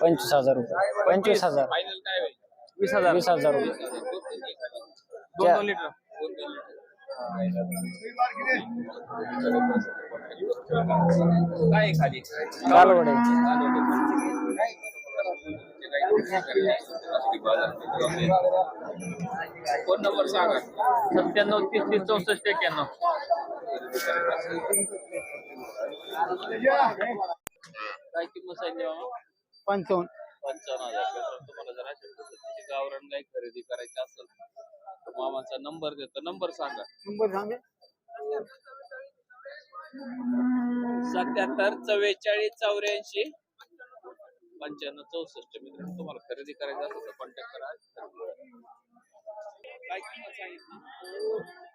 पंचवीस हजार रुपये. पंचवीस हजार. फायनल काय होईल? वीस हजार. वीस हजार रुपये. दोन दोन लिटर. काय आहे खाली? कालवडे. फोन नंबर सांगा? सत्त्याण्णव तीस तीस चौसष्ट एक्क्याण्णव. काय किंमत सांगितली मामा? पंचावन्न. पंचावन्न हजार मित्रांनो, तुम्हाला जर अशा पद्धतीची गावरान गाय खरेदी करायची असेल तर मामाचा नंबर देतो. नंबर सांगा. नंबर सांगे. सत्याहत्तर चव्वेचाळीस चौऱ्याऐंशी पंच्याण्णव चौसष्ट मित्रांनो तुम्हाला खरेदी करायचं असेल तर कॉन्टॅक्ट करा. काय किंमत सांगितली?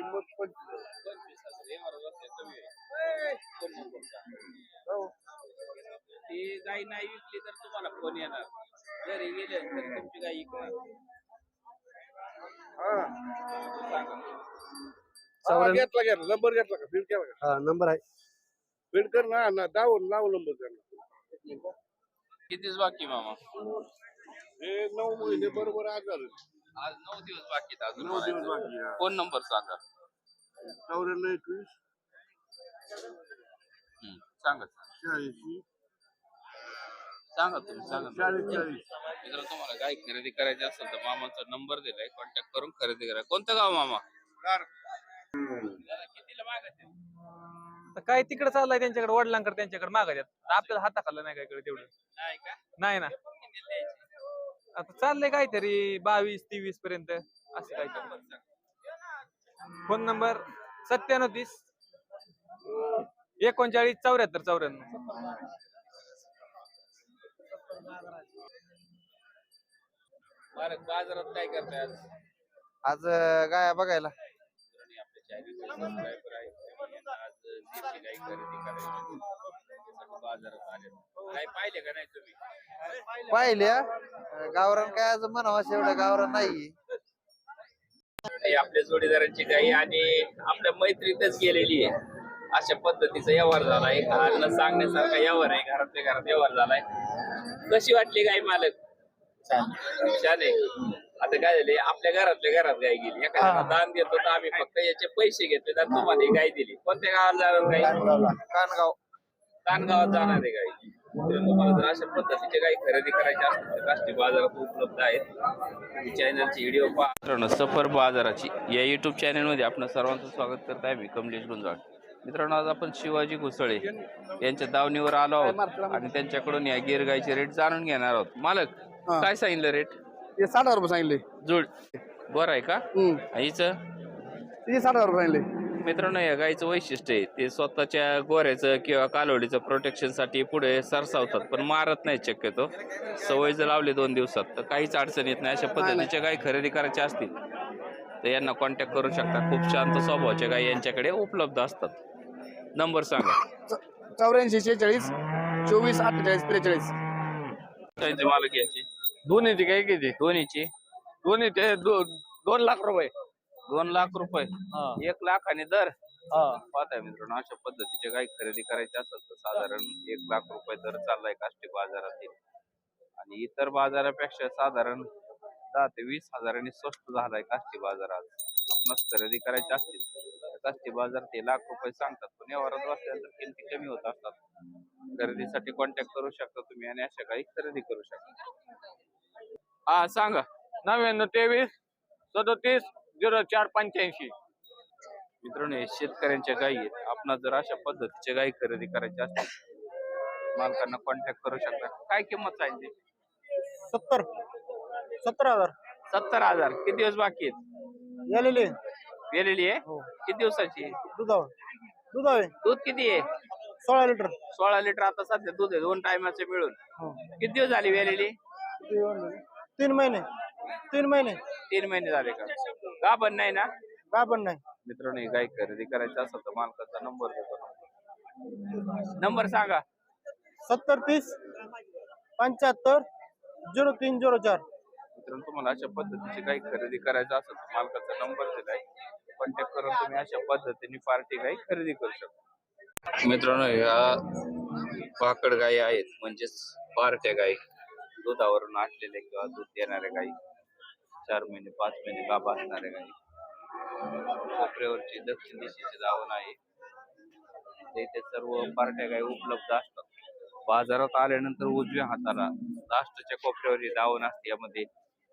किंमत पंचवीस. पंचवीस हजार. यावर बसले कमी आहे फोन नंबर सांगा ती गाय नाही विकली तर तुम्हाला फोन येणार? घरी गेले तर तुमची गाय हा, घेतला नंबर घेतला का? फीड केला का? हा नंबर आहे. फीड कर ना ना दाव नाव नंबर त्यांना कितीच बाकी मामा? हे नऊ महिने बरोबर आजार. आज नऊ दिवस बाकी आहेत अजून नऊ दिवस म्हणायचं. बाकी आहे. फोन नंबर सांगा? चौऱ्याण्णव एकवीस. हम्म, सांगा. शहाऐंशी. सांगा तुम्ही सांगा चाळीस चाळीस. मित्रांनो तुम्हाला गाय खरेदी करायची असेल तर मामाचा नंबर दिलाय. कॉन्टॅक्ट करून खरेदी करा. कोणतं गाव मामा? दादा, कितीला मागत? तर काय तिकडे चाललंय त्यांच्याकडे वडिलांकडे त्यांच्याकडे मागायच्यात आपल्याला हाताखाला नाही काय इकडे तेवढं? नाही का? नाही ना. द्यायची? आता चाललंय काहीतरी बावीस तेवीस पर्यंत असं काहीतरी. फोन नंबर सत्त्याण्णव तीस एकोणचाळीस चौऱ्याहत्तर चौऱ्याण्णव. भारत बाजारात काय करताय आज आज गाया बघायला? सबस्क्रायबर आहेत आज देशी खरेदी करायची बाजारात आले काय पाहिले का नाही तुम्ही पाहिल्या? गावरान काय आज म्हणावं एवढं गावरान नाही. काही आपल्या जोडीदारांची गाई आणि आपल्या मैत्रीतच गेलेली आहे. अशा पद्धतीचा व्यवहार झालाय. न सांगण्यासारखा व्यवहार आहे. घरातल्या घरात व्यवहार झालाय. कशी वाटली गाय मालक? छान. आहे. आता काय झाले आपल्या घरातल्या घरात गाय गेली. एखाद्याला दान देतो तर आम्ही फक्त याचे पैसे घेतले. आणि तुम्हाला ही गाय दिली. कोणत्या गावाला जाणार गाय कानगाव कानगावात जाणार आहे गाय तर तुम्हाला जर अशा पद्धतीचे गाय खरेदी करायची असतील तर राष्ट्रीय बाजारात उपलब्ध आहेत. चॅनलची व्हिडिओ मित्रांनो सफर बाजाराची या युट्यूब चॅनलमध्ये आपण सर्वांचं स्वागत करत आहे. मी कमलेश गुंजाळ. मित्रांनो आज आपण शिवाजी घुसळे यांच्या दावणीवर आलो आहोत आणि त्यांच्याकडून या गिर गायचे रेट जाणून घेणार आहोत. मालक काय सांगितलं रेट हे साठ हजार रुपये सांगितले. जुड. बरं आहे का. हिचं? साठ हजार रुपये सांगितले. मित्रांनो या गायचं वैशिष्ट्य आहे ते स्वतःच्या गोऱ्याचं किंवा कालवडीचं प्रोटेक्शनसाठी पुढे सरसावतात पण मारत नाही शक्यतो. सवय जर लावली दोन दिवसात तर काहीच अडचण येत नाही. अशा पद्धतीच्या गाय खरेदी करायच्या असतील तर यांना कॉन्टॅक्ट करू शकता. खूप शांत स्वभावाच्या गाय यांच्याकडे उपलब्ध असतात. नंबर सांगा. चौऱ्याऐंशी शेहेचाळीस चोवीस अठ्ठेचाळीस त्रेचाळीस. मालक यांची. दोन्हीची काय किती? दोन्हीची. दोन्ही ते दोन लाख रुपये. दोन लाख रुपये. एक लाख आणि दर. पाहताय मित्रांनो अशा पद्धतीचे काही खरेदी करायचे असेल तर साधारण एक लाख रुपये दर चाललाय काष्टी बाजारातील. आणि इतर बाजारापेक्षा साधारण दहा ते वीस हजारांनी स्वस्त झालाय काष्टी बाजार आज. आपणास खरेदी करायची असतील तर काष्टी बाजार ते लाख रुपये सांगतात. पण यावरात बसल्यानंतर किमती कमी होत असतात. खरेदीसाठी कॉन्टॅक्ट करू शकता तुम्ही आणि अशा काही खरेदी करू शकता. हा सांगा. नव्याण्णव तेवीस सदोतीस झिरो चार पंच्याऐंशी. मित्रांनो हे शेतकऱ्यांच्या गायी आहेत. आपण जर अशा पद्धतीच्या गायी खरेदी करायच्या असतील मालकांना कॉन्टॅक्ट करू शकता. काय किंमत सांगितली सत्तर. सत्तर हजार. सत्तर हजार. किती दिवस बाकी आहेत? गेलेले गेलेली आहे? किती दिवसाची आहे? दुधावर. दुधावे दूध किती आहे? सोळा लिटर. सोळा लिटर. आता सध्या दूध आहे. दोन टायमाचे मिळून. किती दिवस झाली वेलेली? तीन महिने. तीन महिने. तीन महिने झाले का? का पण नाही ना? काय पण नाही? मित्रांनो ही गाय खरेदी करायची असेल तर मालकाचा नंबर देतो नंबर सांगा. सत्तर तीस पंच्याहत्तर झिरो तीन झिरो चार. मित्रांनो तुम्हाला अशा पद्धतीची काही खरेदी करायचं असेल तर मालकाचा नंबर दिलाय कॉन्टॅक्ट करून तुम्ही अशा पद्धतीने पार्टी काही खरेदी करू शकता. मित्रांनो या भाकड गायी आहेत म्हणजेच पार्ट्या गायी दुधावरून आटलेल्या किंवा दूध देणाऱ्या गायी चार महिने पाच महिने गाभा असणाऱ्या गायी कोपऱ्यावरची दक्षिण दिशेचे दावण आहे. ते इथे सर्व पार्ट्या गायी उपलब्ध असतात. बाजारात आल्यानंतर उजव्या हाताला लास्टच्या कोपऱ्यावर दावण असते यामध्ये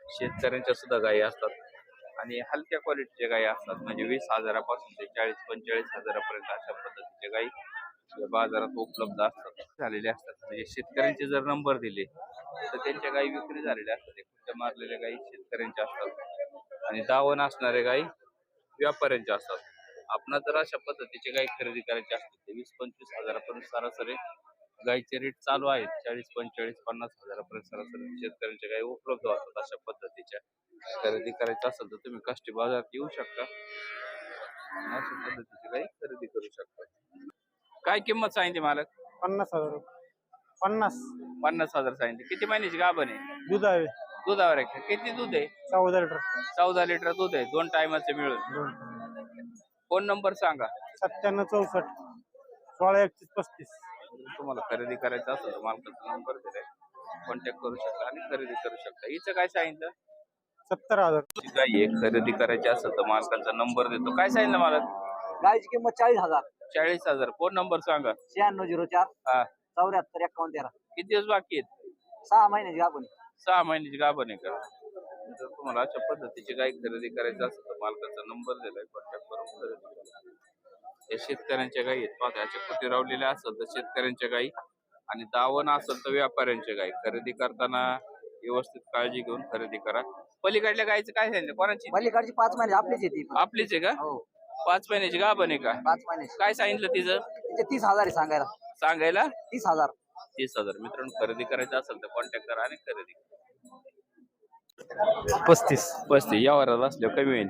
शेतकऱ्यांच्या सुद्धा गायी असतात. आणि हलक्या क्वालिटीच्या गायी असतात म्हणजे वीस हजारापासून ते चाळीस पंचेचाळीस हजारापर्यंत अशा पद्धतीच्या गायी बाजारात उपलब्ध असतात. झालेले असतात. म्हणजे शेतकऱ्यांचे जर नंबर दिले तर त्यांच्या गायी विक्री झालेल्या असतात. मारलेल्या गायी शेतकऱ्यांच्या असतात. आणि दावण असणाऱ्या गायी व्यापाऱ्यांच्या असतात. आपणा जर अशा पद्धतीचे गाय खरेदी करायची असतील तर वीस पंचवीस हजारापर्यंत सरासरी गाईचे रेट चालू आहेत. चाळीस पंचेचाळीस पन्नास हजारापर्यंत सरासरी शेतकऱ्यांच्या गाय उपलब्ध असतात अशा पद्धतीच्या खरेदी करायचं असेल तर तुम्ही काष्टी बाजारात येऊ शकता. अशा पद्धतीची गाई खरेदी करू शकता. काय किंमत सांगितली मालक? पन्नास हजार रुपये. पन्नास. पन्नास हजार सांगितले. किती महिन्याची गाभण आहे? दूध आहे दुधावर आहे का? किती दूध आहे? चौदा लिटर. चौदा लिटर दूध आहे. दोन टायमाचे मिळून. फोन नंबर सांगा. सत्त्याण्णव चौसष्ट. सोळा एकतीस पस्तीस. तुम्हाला खरेदी करायचं असेल तर मालकाचा नंबर दिलाय कॉन्टॅक्ट करू शकता आणि खरेदी करू शकता. हिचं काय सांगितलं? सत्तर हजार. गाय आहे खरेदी करायची असेल तर मालकाचा नंबर देतो. काय सांगितलं मला गायची किंमत चाळीस हजार. चाळीस हजार. फोन नंबर सांगा. शहाण्णव झिरो चार. हा. चौऱ्याहत्तर एकावन्न तेरा. किती दिवस बाकी आहेत? सहा महिन्याची आपण सहा महिन्याची गाभण आहे का? जर तुम्हाला अशा पद्धतीची गाय खरेदी करायची असेल तर मालकाचा नंबर दिलाय कॉन्टॅक्ट करून खरेदी करा. या शेतकऱ्यांच्या गायी आहेत. बघा याच्या कुठे रावलेल्या असेल तर शेतकऱ्यांच्या गायी आणि दावण असेल तर व्यापाऱ्यांच्या गायी खरेदी करताना व्यवस्थित काळजी घेऊन खरेदी करा. पलीकडल्या गायचं काय सांगितलं? कोणाची? पलीकडची पाच महिने आपलीच येते आपलीच आहे का? हो. पाच महिन्याची गाभण आहे का? पाच महिन्याची. काय सांगितलं तिचं? तिचे तीस हजार आहे सांगायला. सांगायला? तीस हजार. तीस हजार. मित्रांनो खरेदी करायचं असेल तर कॉन्टॅक्ट करा आणि खरेदी करा. पस्तीस. पस्तीस. या वरात असल्यावर कमी होईल.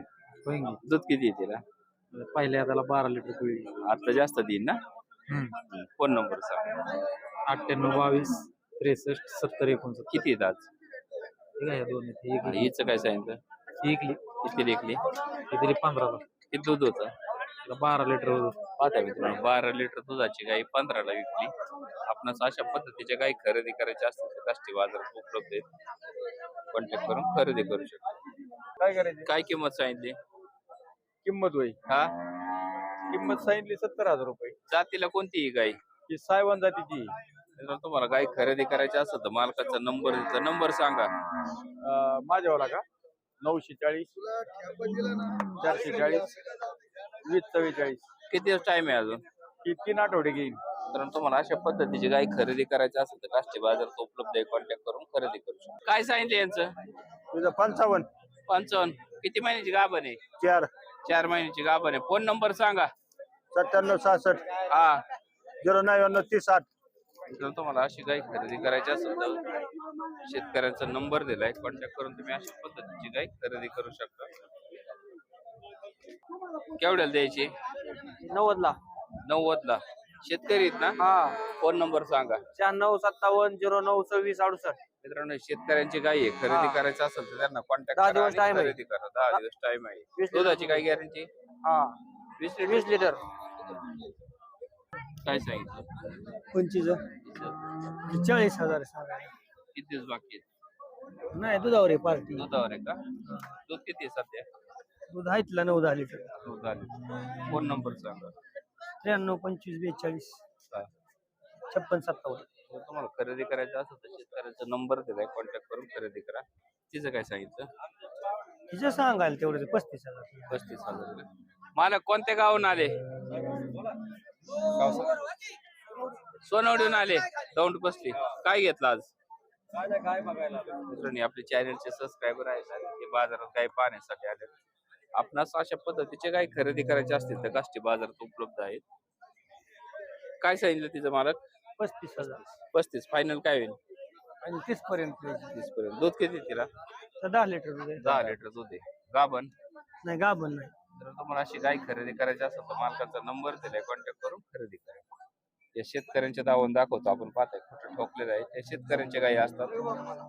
दूध किती येते ना पहिल्या त्याला बारा लिटर पिळी आता जास्त देईन ना? फोन नंबर सांग. अठ्ठ्याण्णव बावीस त्रेसष्ट सत्तर एकोणसत्तर. किती आहेत आज? ठीक आहे दोन आहेत. आणि हिचं काय सांगितलं? एक इकली किती लेखली? किती पंधरा किती दूध होतं? बारा लिटर होतं पाहता मित्रांनो. बारा लिटर दुधाची गाई पंधराला विकली. आपणास अशा पद्धतीच्या गाई खरेदी करायच्या असतील तर काष्टी बाजारात उपलब्ध आहेत. कॉन्टॅक्ट करून खरेदी करू शकता. काय करायचे? काय किंमत सांगितली? किंमत होई हा? किंमत सांगितली सत्तर हजार रुपये. जातीला कोणती ही गाई? ही सायवान जातीची. जर तुम्हाला गाय खरेदी करायची असेल तर मालकाचा नंबर नंबर सांगा. अं, माझ्यावाला का? नऊशे चाळीस. चारशे चाळीस. वीस चव्वेचाळीस. किती दिवस टाइम आहे अजून? ही तीन आठवडे घेईन. कारण तुम्हाला अशा पद्धतीची गाय खरेदी करायची असेल तर काष्टी बाजारात उपलब्ध आहे. कॉन्टॅक्ट करून खरेदी करू शकता. काय सांगितलं यांचं? तुझं पंचावन्न. पंचावन्न. किती महिन्याची गाभण आहे? चार. चार महिन्याची गाभण आहे. फोन नंबर सांगा. सत्त्याण्णव सहासष्ट. हा. झिरो नव्याण्णव तीस आठ. जर तुम्हाला अशी गाय खरेदी करायची असेल तर शेतकऱ्यांचा नंबर दिलाय. कॉन्टॅक्ट करून तुम्ही अशा पद्धतीची गाय खरेदी करू शकता. केवढ्याला द्यायची? नव्वदला. नव्वद ला शेतकरी आहेत ना? हा. फोन नंबर सांगा. शहाण्णव सत्तावन्न झिरो नऊ सव्वीस अडुसष्ट. मित्रांनो शेतकऱ्यांची गाय आहे. खरेदी हा. करायचं असेल तर त्यांना कॉन्टॅक्ट दहा दिवस आणि time आहे. खरेदी करा. दहा दिवस टाइम आहे. वीस लिटर. दुधाची काय गॅरंटी हा. वीस वीस लिटर. काय सांगितलं? पंचवीस चाळीस हजार सांगायला किती दिवस बाकी आहेत? नाही दुधावर आहे पार्टी. दुधावर आहे का? दूध किती आहे सध्या? दूध आहेतला नऊ दहा लिटर. दूध आले फोन नंबर सांगा. त्र्याण्णव पंचवीस बेचाळीस हा. छप्पन सत्तावन्न. जर तुम्हाला खरेदी करायचं असेल तर शेतकऱ्याचा नंबर दिलाय कॉन्टॅक्ट करून खरेदी करा. तिचं काय सांगितलं? तिचं सांगायला तेवढं ते पस्तीस हजार. पस्तीस हजार. मालक कोणत्या गावून आले? सोनवडीहून आले. दौंड पस्ती काय घेतलं आज? काय बघायला मित्रांनी आपले चॅनलचे सबस्क्रायबर आहेत ते बाजारात काही पाहण्यासाठी आले आपणास अशा पद्धतीचे काही खरेदी करायचे असतील तर काष्टी बाजारात उपलब्ध आहेत. काय सांगितलं तिचं मालक? पस्तीस हजार. पस्तीस. फायनल काय होईल? आणि तीस पर्यंत. तीस पर्यंत. दूध किती तिला? तर दहा लिटर दूध आहे. दहा लिटर दूध आहे. गाभण? नाही गाभण नाही. जर तुम्हाला अशी गाय खरेदी करायची असेल तर मालकाचा नंबर दिलाय कॉन्टॅक्ट करून खरेदी करा. या शेतकऱ्यांच्या दावण दाखवतो आपण पाहताय कुठे ठोकलेलं आहे त्या शेतकऱ्यांच्या गायी असतात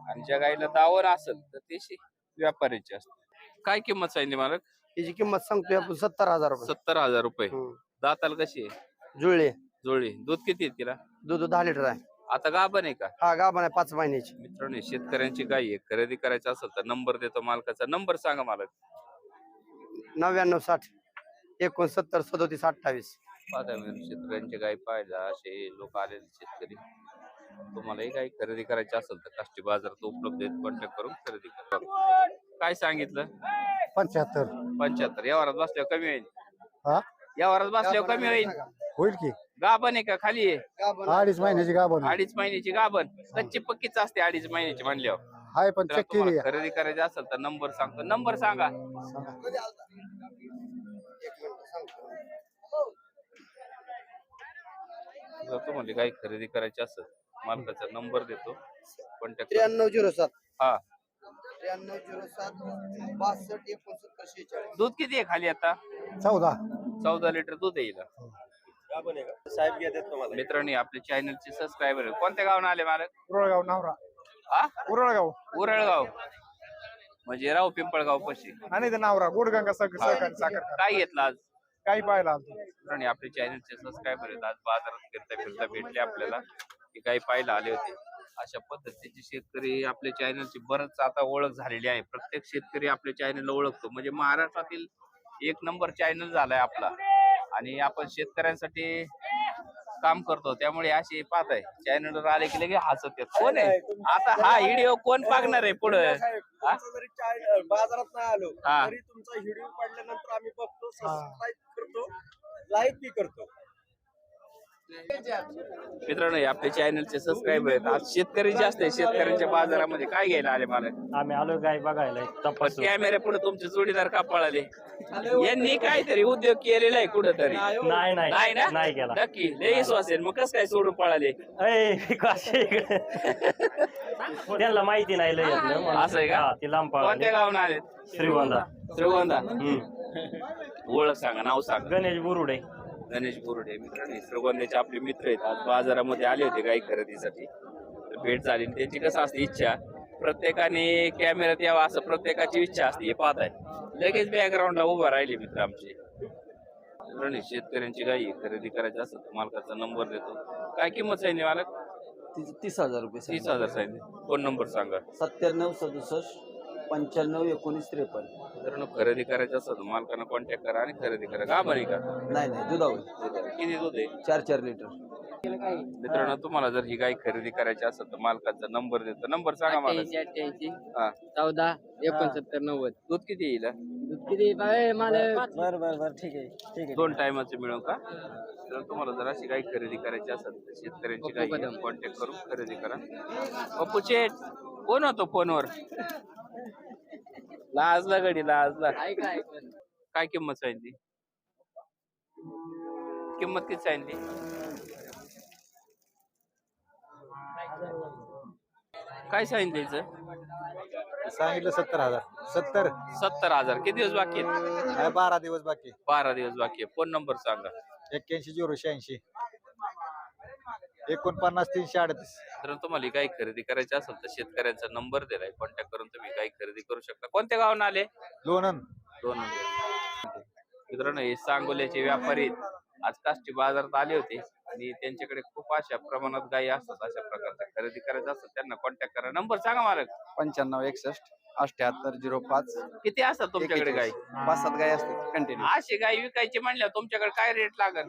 आणि ज्या गायीला दावण असेल तर ते व्यापाऱ्यांची असतात काय किंमत सांगितली मालक? त्याची किंमत सांगतोय आपण सत्तर हजार रुपये. सत्तर हजार रुपये. दाताल कशी आहे? जुळले. जोडी दूध किती आहे तिला? दूध दहा लिटर आहे. आता गाभण आहे का? हा गाभण आहे पाच महिन्याची. मित्रांनो शेतकऱ्यांची गाय आहे. खरेदी करायचं असेल तर नंबर देतो मालकाचा. नंबर सांगा मालक. नव्याण्णव साठ एकोणसत्तर सदोतीस अठ्ठावीस. पाहता शेतकऱ्यांची गाय पाहायला असे लोक आलेले शेतकरी. तुम्हालाही गाय खरेदी करायची असेल तर काष्टी बाजारात उपलब्ध आहेत कॉन्टॅक्ट करून खरेदी करा. काय सांगितलं? पंच्याहत्तर. पंच्याहत्तर. या वरात बसल्यावर कमी होईल. हा? या वरात बसल्यावर कमी होईल. होईल की. गाभण आहे का? खाली आहे. अडीच महिन्याची गाभण अडीच महिन्याची गाभण. कच्ची पक्कीच असते अडीच महिन्याची म्हणल्यावर. हाय पण तर तुम्हाला खरेदी करायची असेल तर नंबर सांगतो. नंबर सांगा. जर तुम्हाला काही खरेदी करायची असेल मालकाचा नंबर देतो. कॉन्टॅक्ट त्र्याण्णव झिरो सात. हा. त्र्याण्णव झिरो सात बासष्ट एकोणसत्तर शेहेचाळीस. दूध किती आहे खाली आता? चौदा. चौदा लिटर दूध येईल साहेब घेतात तुम्हाला. मित्रांनी आपल्या चॅनलचे सबस्क्रायबर कोणत्या गावून आले मालक? उरळगाव नावरा. हा? उरळगाव. उरळगाव. म्हणजे राव पिंपळगाव पशी. आणि ते नावरा गोडगंगा सहकारी साखर काय घेतलं आज? काही पाहिला मित्रांनी आपल्या चॅनलचे सबस्क्रायबर आहेत. आज बाजारात फिरता फिरता भेटले आपल्याला. की काही पाहायला आले होते. अशा पद्धतीचे शेतकरी आपल्या चॅनलची बरंच आता ओळख झालेली आहे. प्रत्येक शेतकरी आपल्या चॅनलला ओळखतो. म्हणजे महाराष्ट्रातील एक नंबर चॅनल झालाय आपला. आणि आपण शेतकऱ्यांसाठी काम करतो त्यामुळे असे पाहत आहे. चॅनलवर आले की लगे हसत येत. कोण आहे? आता हा व्हिडिओ कोण पागणार आहे पुढे? बाजारात नाही आलो हा. तरी तुमचा व्हिडिओ पाडल्यानंतर आम्ही बघतो सबस्क्राईब करतो लाईक बी करतो. मित्रांनो हे आपल्या चॅनलचे सबस्क्रायबर आहेत. आज शेतकरी जास्त आहे शेतकऱ्यांच्या बाजारामध्ये काय घ्यायला आले मला आम्ही आलो गाय बघायला. तपास. कॅमेऱ्या पुढे तुमचे जोडीदार का पळाले? यांनी काहीतरी उद्योग केलेला आहे कुठंतरी. नाही नाही. नाही ना? नाही केला. नक्की. लय विश्वास आहे. मग कसं काय सोडून पळाले? ऐ, कसे इकडे? त्यांना माहिती नाही लय असं आहे का? हा, ते लांब कोणत्या पळाले. गावून आले श्रीगोंदा. श्रीगोंदा? हम्म. ओळख सांगा नाव सांगा. गणेश बुरुडे. गणेश बोरुडे मित्रांनी श्रीगोंद्याचे आपले मित्र आहेत. आज बाजारामध्ये आले होते गाई खरेदीसाठी. तर भेट झाली आणि त्यांची कसं असते इच्छा प्रत्येकाने कॅमेऱ्यात यावा असं प्रत्येकाची इच्छा असते हे पाहत आहे. लगेच बॅकग्राऊंडला उभा राहिले मित्र आमचे. मित्रांनी शेतकऱ्यांची गाई खरेदी करायची तर मालकाचा नंबर देतो. काय किंमत सांगितली मालक? तीस हजार रुपये तीस हजार सांगितले फोन नंबर सांगा? सत्त्याण्णव सदुसष्ट पंच्याण्णव एकोणीस त्रेपन्न. मित्रांनो खरेदी करायचं असेल तर मालकांना कॉन्टॅक्ट करा आणि खरेदी करा. का बरी का नाही नाही दुधावर. किती दूध आहे? चार चार लिटर. मित्रांनो तुम्हाला जर ही गाय खरेदी करायची असेल तर मालकाचा नंबर देतो. नंबर सांगा मला. अठ्ठ्याऐंशी हा. चौदा एकोणसत्तर नव्वद. दूध किती येईल दूध किती बाय मला बर बर बर ठीक आहे ठीक आहे. दोन टायमाचं मिळून का? तर तुम्हाला जर अशी गाय खरेदी करायची असेल तर शेतकऱ्यांची गाय बदाम. कॉन्टॅक्ट करून खरेदी करा. पप्पू चेट कोण होतो फोनवर? लाजला गडी लाजला. ऐक काय किंमत सांगितली? किंमत किती सांगितली? काय सांगितलं हिचं? सांगितलं सत्तर हजार. सत्तर. सत्तर हजार. किती दिवस बाकी आहेत? काय बारा दिवस बाकी. बारा दिवस बाकी आहे. फोन नंबर सांगा. एक्क्याऐंशी झिरो शहाऐंशी. एकोणपन्नास तीनशे अडतीस. तर तुम्हाला ही गाय खरेदी करायची असेल तर शेतकऱ्यांचा नंबर दिलाय. कॉन्टॅक्ट करून तुम्ही गाय खरेदी करू शकता. कोणत्या गावून आले? लोणन दोन नंबर मित्रांनो हे सांगोल्याचे व्यापारी आहेत. आज काष्टी बाजारात आले होते. आणि त्यांच्याकडे खूप अशा प्रमाणात गायी असतात. अशा प्रकारच्या खरेदी करायचं असेल त्यांना कॉन्टॅक्ट करा. नंबर सांगा मला. पंच्याण्णव एकसष्ट अठ्याहत्तर झिरो पाच. किती असतात तुमच्याकडे गाय? पाच सात गाय असते कंटिन्यू अशी गाय विकायची म्हणल्यावर तुमच्याकडे काय रेट लागल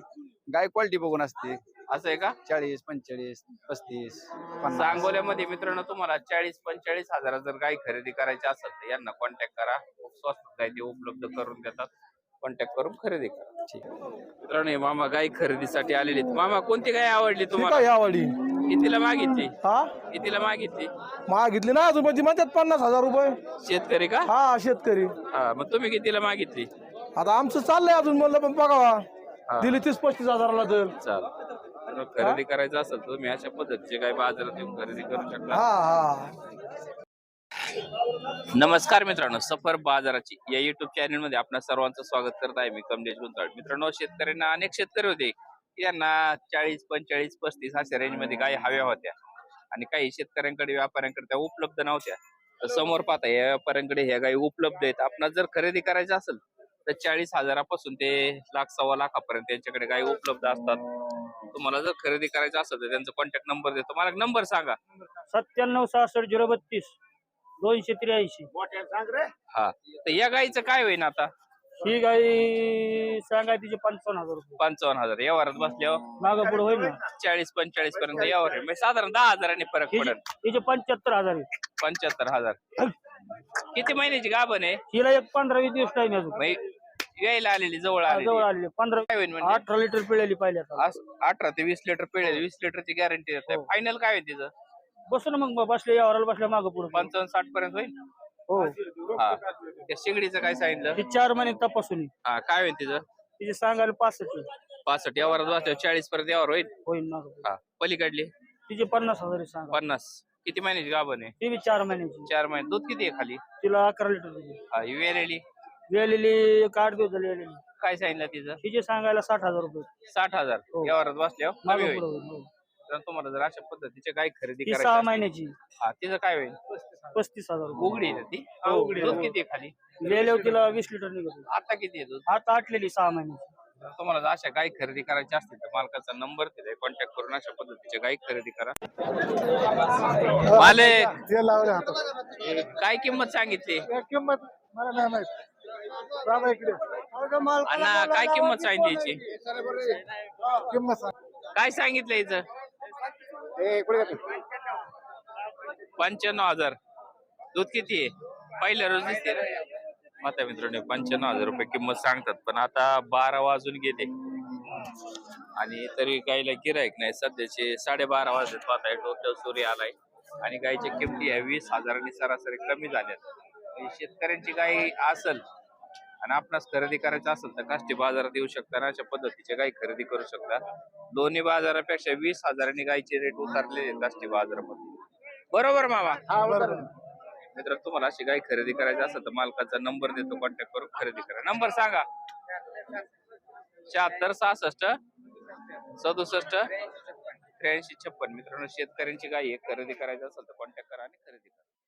गाय क्वालिटी बघून असते. असं आहे का? चाळीस पंचेचाळीस पस्तीस पन्नास. सांगोल्यामध्ये मित्रांनो तुम्हाला चाळीस पंचेचाळीस हजारात जर गाय खरेदी करायची असेल तर यांना कॉन्टॅक्ट करा. खूप स्वस्त गाय ते उपलब्ध करून देतात. कॉन्टॅक्ट करून खरेदी करा. ठीक मित्रांनो हे मामा गाय खरेदीसाठी आलेले आहेत. मामा कोणती गाय आवडली तुम्हाला? आवडी कितीला मागितली? हा? कितीला मागितली? मागितली ना अजून पण ती म्हणतात पन्नास हजार रुपये. शेतकरी का? हा शेतकरी. हा मग तुम्ही कितीला मागितली? आता आमचं चाललंय अजून म्हणलं पण बघावा. दिली तीस पस्तीस हजाराला तर चाल खरेदी करायचं असेल तर तुम्ही अशा पद्धतीचे काय बाजारात येऊन खरेदी करू शकता. हा हा. नमस्कार मित्रांनो सफर बाजाराची या युट्यूब चॅनलमध्ये आपणा सर्वांचं स्वागत करत आहे मी कमलेश गुंजाळ मित्रांनो शेतकऱ्यांना अनेक शेतकरी होते यांना चाळीस पंचेचाळीस पस्तीस अशा रेंजमध्ये गाय हव्या होत्या. आणि काही शेतकऱ्यांकडे व्यापाऱ्यांकडे त्या उपलब्ध नव्हत्या. तर समोर पाहता या व्यापाऱ्यांकडे ह्या गायी उपलब्ध आहेत. आपणास जर खरेदी करायचं असेल तर चाळीस हजारापासून ते लाख सव्वा लाखापर्यंत त्यांच्याकडे गाई उपलब्ध असतात. तुम्हाला जर खरेदी करायचं असेल तर त्यांचा कॉन्टॅक्ट नंबर देतो. मला नंबर सांगा. सत्त्याण्णव सहासष्ट झिरो बत्तीस दोनशे त्र्याऐंशी. हा. तर या गाईचं काय होईन आता? ही गाई सांगाय तिचे पंचावन्न हजार रुपये. पंचावन्न हजार. यावरात बसल्यावर मागं पुढे होईल ना? चाळीस पंचेचाळीस पर्यंत यावर आहे. म्हणजे साधारण दहा हजारांनी फरक हिचे पडेल. हिचे पंच्याहत्तर हजार आहे. पंच्याहत्तर हजार. किती महिन्याची गाभण आहे? हिला एक पंधरा वीस दिवस टाइम अजून. म्हणजे यायला आलेली जवळ जवळ आलेली. आलेले. पंधरा होईल म्हणजे? अठरा लिटर पिळाली पाहिजे आता. अठरा ते वीस लिटर पिळेल वीस लिटरची गॅरंटी हो. फायनल काय होईल तिचं? बसू ना मग बसले यावराला बसल्या मागं पुढे. पंचावन्न साठ पर्यंत होईल? हो. हा. त्या शिंगडीचं काय सांगितलं? ती चार महिने तपासून. येईल. हा काय होईल तिचं? तिचे सांगायला पासष्ट. पासष्ट यावर बसल्यावर चाळीस पर्यंत यावर होईल? होईल मागं पुढं. हा. पलीकडली? तिचे पन्नास हजार आहे सांगा. पन्नास. किती महिन्याची गाभण आहे? ती बी चार महिन्याची. चार महिने. दूध किती आहे खाली? तिला अकरा लिटर दिली. हा ही वेलेली. वेलेली एक आठ दिवस झाले वेलेली. काय सांगितलं तिचं? तिचे सांगायला साठ हजार रुपये. साठ हजार. हो. यावरात बसल्यावर कमी होईल. हो. तर तुम्हाला जर अशा पद्धतीचे काही खरेदी ती करायची सहा महिन्याची. हा तिचं काय होईल? पस्तीस हजार रुपये. उघडी आहे ना ती? हो, उघडी. दूध किती आहे खाली? गेल्यावर तिला वीस लिटर निघत. आता किती आहे दूध? आता आटलेली सहा महिन्याची. जर तुम्हाला जर अशा गाई खरेदी करायच्या असतील तर मालकाचा नंबर दिलाय कॉन्टॅक्ट करून अशा पद्धतीचे गाई खरेदी करा. मालक ते लावले हातात काय किंमत सांगितली? किंमत? मला नाही माहीत. बाबा इकडे. अण्णा काय किंमत सांगितली याची? किंमत सांग. काय सांगितलं याचं? पंच्याण्णव हजार. दूध किती आहे? पहिल्या रोज दिसते ना. माता मित्रांनो पंच्याण्णव हजार रुपये किंमत सांगतात पण आता बारा वाजून गेले. आणि तरी गायला गिरायक नाही. सध्याचे साडेबारा वाजले पाहताय डोक्यावर सूर्य आलाय. आणि गायच्या किमती ह्या वीस हजारांनी सरासरी कमी झाल्यात. शेतकऱ्यांची गाय असल आणि आपणास खरेदी करायचं असेल तर काष्टी बाजारात येऊ शकता आणि अशा पद्धतीचे गाय खरेदी करू शकता. दोन्ही बाजारापेक्षा वीस हजारांनी गायचे रेट उतरलेले काष्टी बाजारामध्ये. बरोबर मामा? मित्र तुम्हाला अशी गाय खरेदी करायची असेल तर मालकाचा नंबर देतो कॉन्टॅक्ट करून खरेदी करा. नंबर सांगा. शहात्तर सहासष्ट सदुसष्ट त्र्याऐंशी छप्पन. मित्रांनो शेतकऱ्यांची गाय खरेदी करायची असेल तर कॉन्टॅक्ट करा आणि खरेदी करा.